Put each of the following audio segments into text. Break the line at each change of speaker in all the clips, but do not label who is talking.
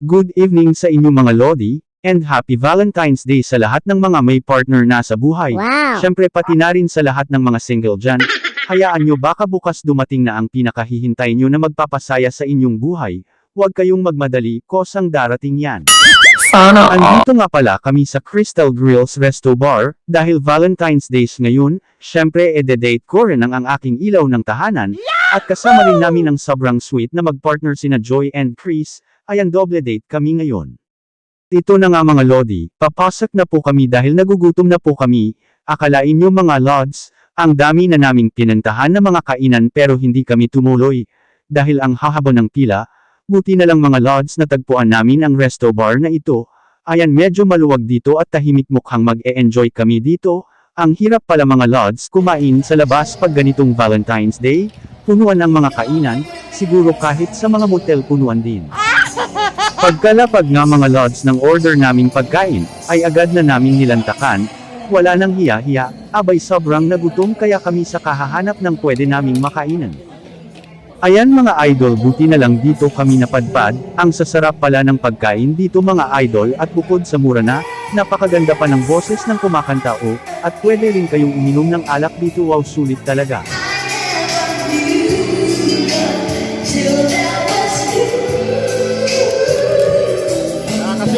Good evening sa inyo mga Lodi, and Happy Valentine's Day sa lahat ng mga may partner na sa buhay.
Wow!
Siyempre pati na rin sa lahat ng mga single dyan. Hayaan nyo baka bukas dumating na ang pinakahihintay nyo na magpapasaya sa inyong buhay. Huwag kayong magmadali, kosang darating yan.
Sana.
Andito nga pala kami sa Crystal Grills Resto Bar, dahil Valentine's Days ngayon, syempre ede-date ko rin ang ang aking ilaw ng tahanan, at kasama rin namin ang sobrang sweet na magpartner sina Joy and Chris, ayan doble date kami ngayon. Ito na nga mga Lodi, papasok na po kami dahil nagugutom na po kami, akalain nyo mga Lods, ang dami na naming pinuntahan na mga kainan pero hindi kami tumuloy, dahil ang hahaba ng pila, Buti na lang mga lods na tagpuan namin ang resto bar na ito. Ayan medyo maluwag dito at tahimik mukhang mag-e-enjoy kami dito. Ang hirap pala mga lods kumain sa labas pag ganitong Valentine's Day. Punuan ang mga kainan, siguro kahit sa mga motel punuan din. Pagkalapag nga mga lods ng order naming pagkain, ay agad na naming nilantakan. Wala nang hiya-hiya, abay sobrang nagutom kaya kami sa kahahanap ng pwede naming makainan. Ayan mga idol buti na lang dito kami napadpad, ang sasarap pala ng pagkain dito mga idol at bukod sa mura na, napakaganda pa ng boses ng kumakanta o, at pwede rin kayong uminom ng alak dito wow sulit talaga.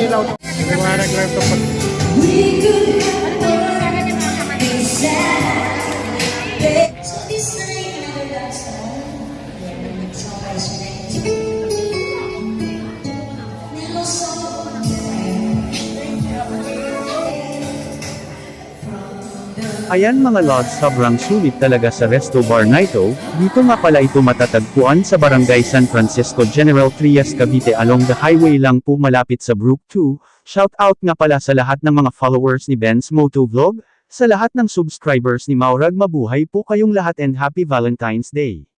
We Liwanag.
Ayan mga lods sobrang sulit talaga sa resto bar na ito, dito nga pala ito matatagpuan sa barangay San Francisco General Trias Cavite along the highway lang po malapit sa Brook 2, shout out nga pala sa lahat ng mga followers ni Ben's Moto Vlog, sa lahat ng subscribers ni Maurag mabuhay po kayong lahat and happy Valentine's Day.